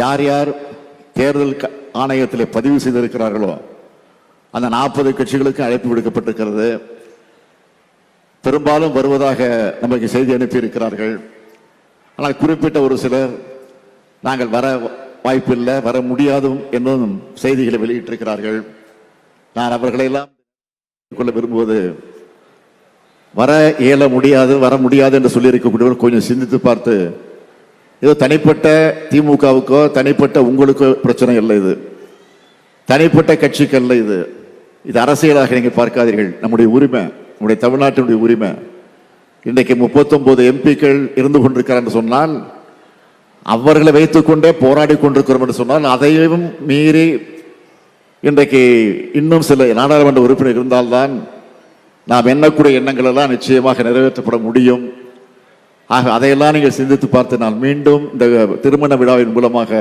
யார் யார் தேர்தல் ஆணையத்தில் பதிவு செய்திருக்கிறார்களோ அந்த நாற்பது கட்சிகளுக்கு அழைப்பு விடுக்கப்பட்டிருக்கிறது. பெரும்பாலும் வருவதாக நமக்கு செய்தி அனுப்பியிருக்கிறார்கள். ஆனால் குறிப்பிட்ட ஒரு சிலர் நாங்கள் வர வாய்ப்பில்லை வர முடியாதும் என்னும் செய்திகளை வெளியிட்டிருக்கிறார்கள். நான் அவர்களையெல்லாம் கொள்ள விரும்புவது வர இயல முடியாது வர முடியாது என்று சொல்லியிருக்கக்கூடியவர் கொஞ்சம் சிந்தித்து பார்த்து ஏதோ தனிப்பட்ட திமுகவுக்கோ தனிப்பட்ட உங்களுக்கோ பிரச்சனை இல்லை இது. தனிப்பட்ட கட்சிக்கு அல்ல இது. இது அரசியலாக நீங்கள் பார்க்காதீர்கள். நம்முடைய உரிமை நம்முடைய தமிழ்நாட்டினுடைய உரிமை. இன்றைக்கு முப்பத்தொன்பது எம்பிக்கள் இருந்து கொண்டிருக்கிறார் என்று சொன்னால் அவர்களை வைத்துக்கொண்டே போராடி கொண்டிருக்கிறோம் என்று சொன்னால் அதையும் மீறி இன்றைக்கு இன்னும் சில நாடாளுமன்ற உறுப்பினர் இருந்தால்தான் நாம் எண்ணக்கூடிய எண்ணங்கள் எல்லாம் நிச்சயமாக நிறைவேற்றப்பட முடியும். ஆக அதையெல்லாம் நீங்கள் சிந்தித்து பார்த்து நான் மீண்டும் இந்த திருமண விழாவின் மூலமாக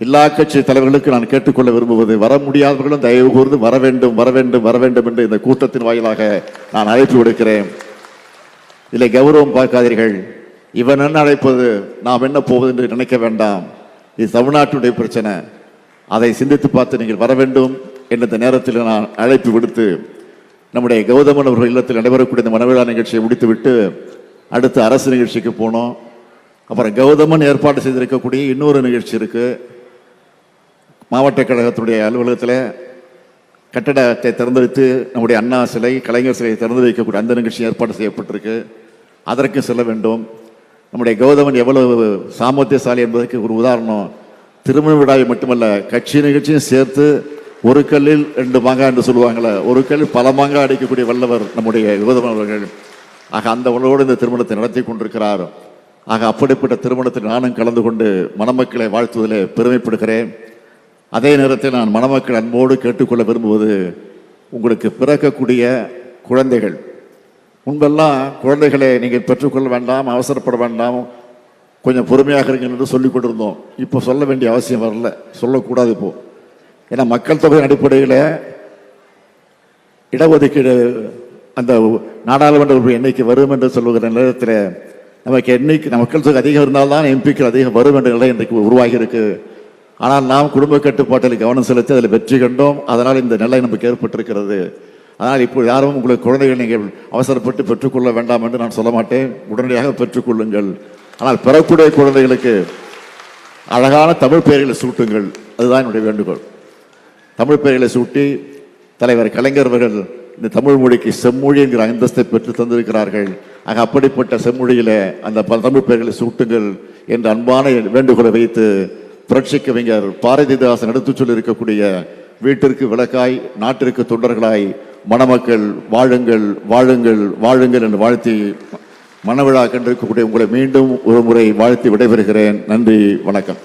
எல்லா கட்சி தலைவர்களுக்கு நான் கேட்டுக்கொள்ள விரும்புவது வர முடியாதவர்களும் தயவு கூர்ந்து வர வேண்டும் வர வேண்டும் வர வேண்டும் என்று இந்த கூட்டத்தின் வாயிலாக நான் அழைப்பு விடுக்கிறேன். இதில் கௌரவம் பார்க்காதீர்கள். இவன் என்ன அழைப்பது நாம் என்ன போவது என்று நினைக்க வேண்டாம். இது தமிழ்நாட்டுடைய பிரச்சனை. அதை சிந்தித்து பார்த்து நீங்கள் வர வேண்டும் என்ற இந்த நேரத்தில் நான் அழைப்பு விடுத்து நம்முடைய கௌதமன் அவர்கள் இல்லத்தில் நடைபெறக்கூடிய இந்த மனவிழா நிகழ்ச்சியை முடித்துவிட்டு அடுத்து அரசு நிகழ்ச்சிக்கு போனோம். அப்புறம் கௌதமன் ஏற்பாடு செய்திருக்கக்கூடிய இன்னொரு நிகழ்ச்சி இருக்கு. மாவட்ட கழகத்துடைய அலுவலகத்தில் கட்டடத்தை திறந்து வைத்து நம்முடைய அண்ணா சிலை கலைஞர் சிலையை திறந்து வைக்கக்கூடிய அந்த நிகழ்ச்சி ஏற்பாடு செய்யப்பட்டிருக்கு. அதற்கு செல்ல வேண்டும். நம்முடைய கௌதமன் எவ்வளவு சாமர்த்தியசாலி என்பதற்கு ஒரு உதாரணம். திருமண விழாவை மட்டுமல்ல கட்சி நிகழ்ச்சியும் சேர்த்து ஒரு கல்லில் ரெண்டு மாங்காய் என்று சொல்லுவாங்களே ஒரு கல்லில் பல மாங்காய் அடிக்கக்கூடிய வல்லவர் நம்முடைய கௌதமன் அவர்கள். ஆக அந்த உணவோடு இந்த திருமணத்தை நடத்தி கொண்டிருக்கிறார். ஆக அப்படிப்பட்ட திருமணத்தில் நானும் கலந்து கொண்டு மணமக்களை வாழ்த்துவதிலே பெருமைப்படுகிறேன். அதே நேரத்தில் நான் மணமக்கள் அன்போடு கேட்டுக்கொள்ள விரும்புவது உங்களுக்கு பிறக்கக்கூடிய குழந்தைகள். முன்பெல்லாம் குழந்தைகளை நீங்கள் பெற்றுக்கொள்ள வேண்டாம் அவசரப்பட வேண்டாம் கொஞ்சம் பொறுமையாக இருங்கள் என்று சொல்லிக் கொண்டிருந்தோம். இப்போ சொல்ல வேண்டிய அவசியம் வரல சொல்லக்கூடாது இப்போ. ஏன்னா மக்கள் தொகை அடிப்படையில் இடஒதுக்கீடு அந்த நாடாளுமன்ற உறுப்பினர் எண்ணிக்கை வரும் என்று சொல்லுகிற நேரத்தில் நமக்கு என்னைக்கு மக்கள் தொகை அதிகம் இருந்தால்தான் எம்பிக்கள் அதிகம் வரும் என்ற நிலை இன்றைக்கு உருவாகி இருக்கு ஆனால் நாம் குடும்ப கட்டுப்பாட்டில் கவனம் செலுத்தி அதில் வெற்றி கண்டோம். அதனால் இந்த நிலை நமக்கு ஏற்பட்டிருக்கிறது. ஆனால் இப்போ யாரும் உங்களுக்கு குழந்தைகள் நீங்கள் அவசரப்பட்டு பெற்றுக்கொள்ள வேண்டாம் என்று நான் சொல்ல மாட்டேன். உடனடியாக பெற்றுக்கொள்ளுங்கள். ஆனால் பெறக்கூடிய குழந்தைகளுக்கு அழகான தமிழ் பெயர்களை சூட்டுங்கள். அதுதான் என்னுடைய வேண்டுகோள். தமிழ் பெயர்களை சூட்டி தலைவர் கலைஞர் அவர்கள் இந்த தமிழ் மொழிக்கு செம்மொழி என்கிற அந்தஸ்தை பெற்று தந்திருக்கிறார்கள். ஆக அப்படிப்பட்ட செம்மொழியில் அந்த தமிழ் பெயர்களை சூட்டுங்கள் என்ற அன்பான வேண்டுகோளை வைத்து புரட்சி கவிஞர் பாரதிதாசன் எடுத்துச் சொல்லியிருக்கக்கூடிய வீட்டிற்கு விளக்காய் நாட்டிற்கு தொண்டர்களாய் மணமக்கள் வாழுங்கள் வாழுங்கள் வாழுங்கள் என்று வாழ்த்தி மனவிழா கண்டிருக்கக்கூடிய உங்களை மீண்டும் ஒரு முறை வாழ்த்தி விடைபெறுகிறேன். நன்றி வணக்கம்.